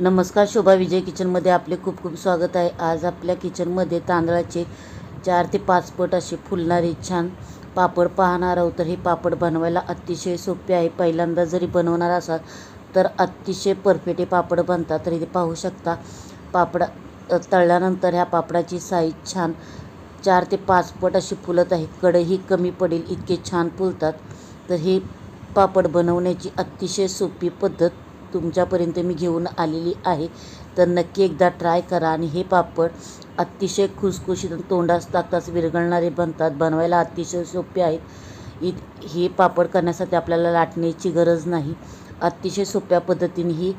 नमस्कार शोभा विजय किचनमध्ये आपले खूप खूप स्वागत आहे. आज आपल्या किचनमध्ये तांदळाचे चार ते पाच पट असे फुलणारे छान पापड पाहणार आहोत. तर हे पापड बनवायला अतिशय सोपे आहे. पहिल्यांदा जरी बनवणार असाल तर अतिशय परफेक्ट हे पापड बनतात. तर इथे पाहू शकता पापड तळल्यानंतर ह्या पापडाची साईज छान चार ते पाच पट अशी फुलत आहे. कढई कमी पडेल इतके छान फुलतात. तर हे पापड बनवण्याची अतिशय सोपी पद्धत तुमच्यापर्यंत मी घेऊन आलेली आहे. तर नक्की एकदा ट्राय करा आणि हे पापड अतिशय खुसखुशीत आणि तोंडास टाकताच विरघळणारे बनतात. बनवायला अतिशय सोपे आहेत. इ हे पापड करण्यासाठी आपल्याला लाटण्याची गरज नाही. अतिशय सोप्या पद्धतीने ही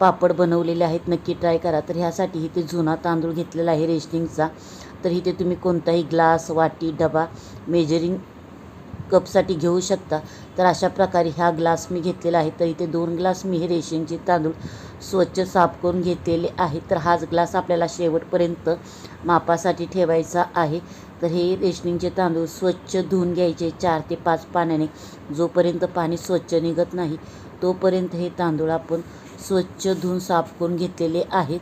पापड बनवलेले आहेत. नक्की ट्राय करा. तर ह्यासाठी इथे जुना तांदूळ घेतलेला आहे रेशनिंगचा. तर इथे तुम्ही कोणताही ग्लास वाटी डबा मेजरिंग कपसाठी घेऊ शकता. तर अशा प्रकारे ह्या ग्लास मी घेतलेला आहे. तर इथे दोन ग्लास मी हे रेशनचे तांदूळ स्वच्छ साफ करून घेतलेले आहे. तर हाच ग्लास आपल्याला शेवटपर्यंत मापासाठी ठेवायचा आहे. तर हे रेशनिंगचे तांदूळ स्वच्छ धुवून घ्यायचे चार ते पाच पाण्याने. जोपर्यंत पाणी स्वच्छ निघत नाही तोपर्यंत हे तांदूळ आपण स्वच्छ धुवून साफ करून घेतलेले आहेत.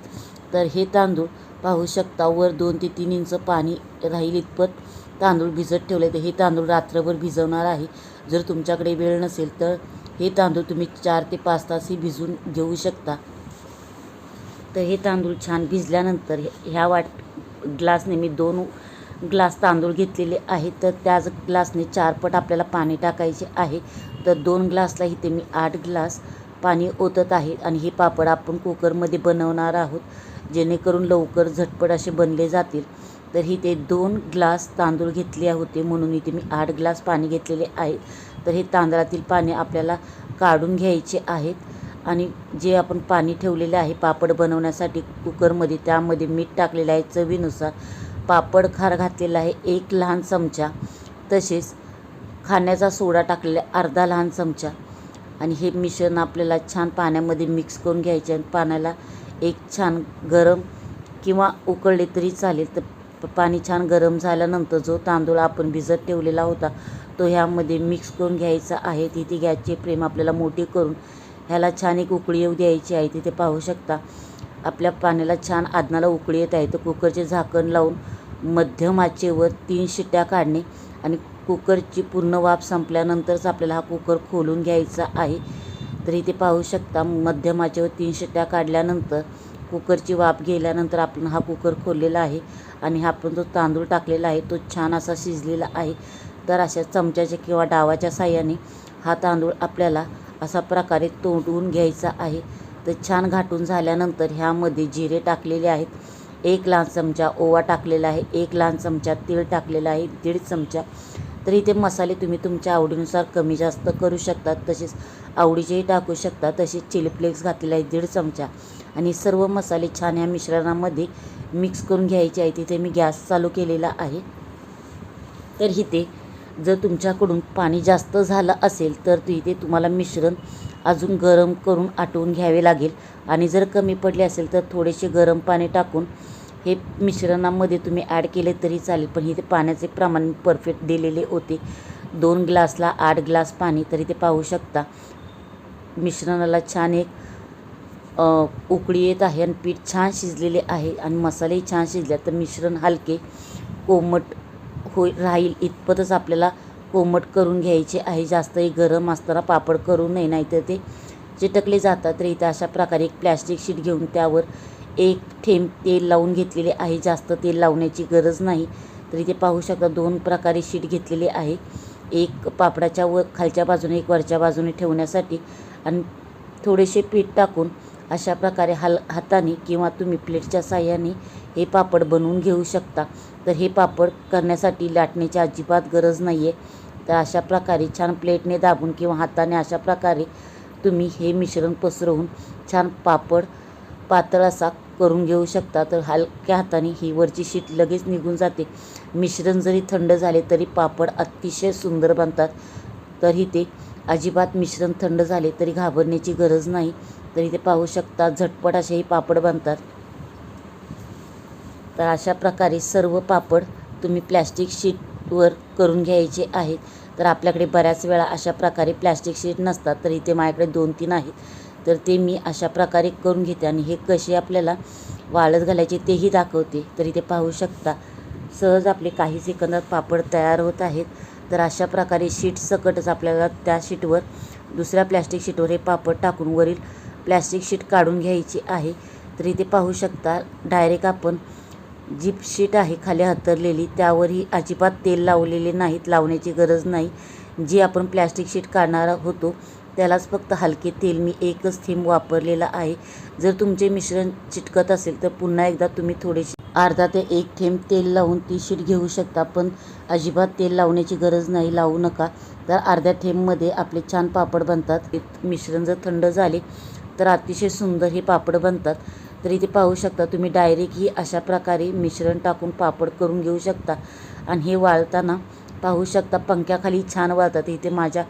तर हे तांदूळ पाहू शकता वर दोन ते तीन इंच पाणी राहील इतपत तांदूळ भिजत ठेवले तर हे तांदूळ रात्रभर भिजवणार आहे. जर तुमच्याकडे वेळ नसेल तर हे तांदूळ तुम्ही चार ते पाच तासही भिजून घेऊ शकता. तर हे तांदूळ छान भिजल्यानंतर ह्या वाट ग्लासने मी दोन ग्लास तांदूळ घेतलेले आहेत. तर त्याच ग्लासने चारपट आपल्याला पाणी टाकायचे आहे. तर दोन ग्लासला इथे मी आठ ग्लास पाणी ओतत आहे आणि हे पापड आपण कुकरमध्ये बनवणार आहोत जेणेकरून लवकर झटपट असे बनले जातील. तर ही ते दोन ग्लास तांदूळ घेतले होते म्हणून इथे मी आठ ग्लास पाणी घेतलेले आहे. तर हे तांदळातील पाणी आपल्याला काढून घ्यायचे आहेत आणि जे आपण पाणी ठेवलेले आहे पापड बनवण्यासाठी कुकरमध्ये त्यामध्ये मीठ टाकलेलं आहे चवीनुसार. पापड खार घातलेला आहे एक लहान चमचा तसेच खाण्याचा सोडा टाकलेला आहे अर्धा लहान चमचा. आणि हे मिश्रण आपल्याला छान पाण्यामध्ये मिक्स करून घ्यायचे आणि पाण्याला एक छान गरम किंवा उकळले तरी चालेल. तर पाणी छान गरम झाल्यानंतर जो तांदूळ आपण भिजत ठेवलेला होता तो ह्यामध्ये मिक्स करून घ्यायचा आहे. तिथे गॅसची फ्लेम आपल्याला मोठी करून ह्याला छान एक उकळी येऊ द्यायची आहे. तिथे पाहू शकता आपल्या पाण्याला छान आदनाला उकळी येत आहे. तर कुकरचे झाकण लावून मध्यम आचेवर तीन शिट्ट्या काढणे आणि कुकरची पूर्ण वाफ संपल्यानंतरच आपल्याला हा कुकर खोलून घ्यायचा आहे. तर इथे पाहू शकता मध्यमाच्यावर तीन शिट्ट्या काढल्यानंतर कुकरची वाफ गेल्यानंतर आपण हा कुकर खोललेला आहे आणि हा आपण जो तांदूळ टाकलेला आहे तो छान असा शिजलेला आहे. तर अशा चमच्याच्या किंवा डावाच्या साह्याने हा तांदूळ आपल्याला असा प्रकारे तोडून घ्यायचा आहे. तर छान घाटून झाल्यानंतर ह्यामध्ये जिरे टाकलेले आहेत. एक लहान चमचा ओवा टाकलेला आहे. एक लहान चमचा तीळ टाकलेला आहे. दीड चमचा तर इथे मसाले तुम्ही तुमच्या आवडीनुसार कमी जास्त करू शकतात तसेच आवडीचेही टाकू शकता तसेच चिली फ्लेक्स घातलेला आहे दीड चमचा. आणि सर्व मसाले छान या मिश्रणामध्ये मिक्स करून घ्यायचे आहे तिथे मी गॅस चालू केलेला आहे. तर इथे जर तुमच्याकडून पाणी जास्त झालं असेल तर इथे तुम्हाला मिश्रण अजून गरम करून आटवून घ्यावे लागेल. आणि जर कमी पडले असेल तर थोडेसे गरम पाणी टाकून हे मिश्रणामध्ये तुम्ही ॲड केले तरी चालेल पण इथे पाण्याचे प्रमाण परफेक्ट दिलेले होते. दोन ग्लासला आठ ग्लास पाणी तरी ते पाहू शकता. मिश्रणाला छान एक उकळी येत आहे आणि पीठ छान शिजलेले आहे आणि मसालेही छान शिजले तर मिश्रण हलके कोमट होई राहील इतपतच आपल्याला कोमट करून घ्यायचे आहे. जास्तही गरम असताना पापड करू नये नाहीतर ते चिटकले जातात. तर इथे अशा प्रकारे एक प्लॅस्टिक शीट घेऊन त्यावर एक थेंब तेल लावून घेतलेले आहे. जास्त तेल लावण्याची गरज नाही. तर इथे पाहू शकता दोन प्रकारे शीट घेतलेले आहे. एक पापडाच्या व खालच्या बाजूने एक वरच्या बाजूने ठेवण्यासाठी आणि थोडेसे पीठ टाकून अशा प्रकारे हल हाताने किंवा तुम्ही प्लेटच्या साह्याने हे पापड बनवून घेऊ शकता. तर हे पापड करण्यासाठी लाटण्याची अजिबात गरज नाही आहे तर अशा प्रकारे छान प्लेटने दाबून किंवा हाताने अशा प्रकारे तुम्ही हे मिश्रण पसरवून छान पापड पातळ असा करून घेऊ शकता. तर हलक्या हाताने ही वरची शीट लगेच निघून जाते. मिश्रण जरी थंड झाले तरी पापड अतिशय सुंदर बनतात. तरी ते अजिबात मिश्रण थंड झाले तरी घाबरण्याची गरज नाही. तरी ते पाहू शकता झटपट असेही पापड बनतात. तर अशा प्रकारे सर्व पापड तुम्ही प्लॅस्टिक शीटवर करून घ्यायचे आहेत. तर आपल्याकडे बऱ्याच वेळा अशा प्रकारे प्लॅस्टिक शीट नसतात. तर इथे माझ्याकडे दोन तीन आहेत. तर ते मी अशा प्रकारे करून घेते आणि हे कसे आपल्याला वाळत घालायचे तेही दाखवते. तर इथे पाहू शकता सहज आपले काही सेकंदात पापड तयार होत आहेत. तर अशा प्रकारे शीट सकटच आपल्याला त्या शीटवर दुसऱ्या प्लॅस्टिक शीटवर हे पापड टाकून वरील प्लॅस्टिक शीट काढून घ्यायची आहे. तर इथे पाहू शकता डायरेक्ट आपण जी शीट आहे खाली हतरलेली त्यावरही अजिबात तेल लावलेले नाहीत लावण्याची गरज नाही. जी आपण प्लॅस्टिक शीट काढणार होतो त्यालाच फक्त हलके तेल मी एकच थेंब वापरलेला आहे. जर तुमचे मिश्रण चिटकत असेल तर पुन्हा एकदा तुम्ही थोडेसे अर्धा ते एक थेंब तेल लावून ती शीट घेऊ शकता पण अजिबात तेल लावण्याची गरज नाही लावू नका. तर अर्ध्या थेंबमध्ये आपले छान पापड बनतात. मिश्रण जर थंड झाले तर अतिशय सुंदर हे पापड बनतात. तर इथे पाहू शकता तुम्ही डायरेक्ट ही अशा प्रकारे मिश्रण टाकून पापड करून घेऊ शकता. आणि हे वाळताना पाहू शकता पंख्याखाली छान वाळतात. इथे माझ्या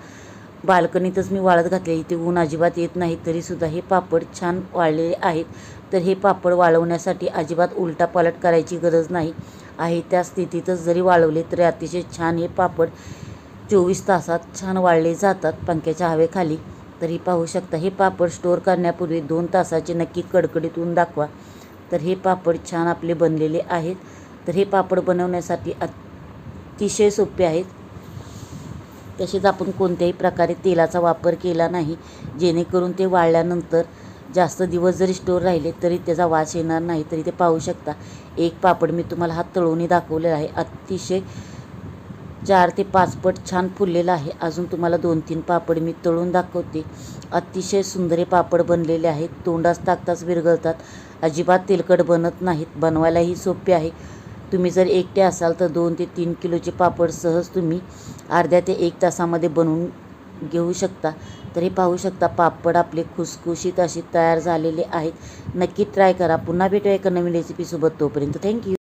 बाल्कनीतच मी वाळत घातले इथे ऊन अजिबात येत नाही तरीसुद्धा हे पापड छान वाळलेले आहेत. तर हे पापड वाळवण्यासाठी अजिबात उलटा पालट करायची गरज नाही. आहे त्या स्थितीतच जरी वाळवले तरी अतिशय छान हे पापड चोवीस तासात छान वाळले जातात पंख्याच्या हवेखाली. तरी पाहू शकता हे पापड स्टोअर करण्यापूर्वी दोन तासाचे नक्की कडकडीत ऊन दाखवा. तर हे पापड छान आपले बनलेले आहेत. तर हे पापड बनवण्यासाठी अतिशय सोपे आहेत. तसेच आपण कोणत्याही प्रकारे तेलाचा वापर केला नाही. जेणेकरून ते वाळल्यानंतर जास्त दिवस जरी स्टोर राहिले तरी त्याचा वास येणार नाही तरी ते पाहू शकता. एक पापड मी तुम्हाला हा तळवणी दाखवलेला आहे. अतिशय चार ते पाच पट छान फुललेलं आहे. अजून तुम्हाला दोन तीन पापड मी तळून दाखवते. अतिशय सुंदर पापड बनलेले आहेत. तोंडास टाकताच विरघळतात. अजिबात तेलकट बनत नाहीत. बनवायलाही सोपे आहे. तुम्ही जर एकटे असाल तर दोन ते तीन किलोचे पापड सहज तुम्ही अर्ध्या ते एक तासामध्ये बनवून घेऊ शकता. तर हे पाहू शकता पापड आपले खुसखुशीत असे तयार झालेले आहेत. नक्की ट्राय करा. पुन्हा भेटूया एका नवीन रेसिपीसोबत तोपर्यंत. थँक्यू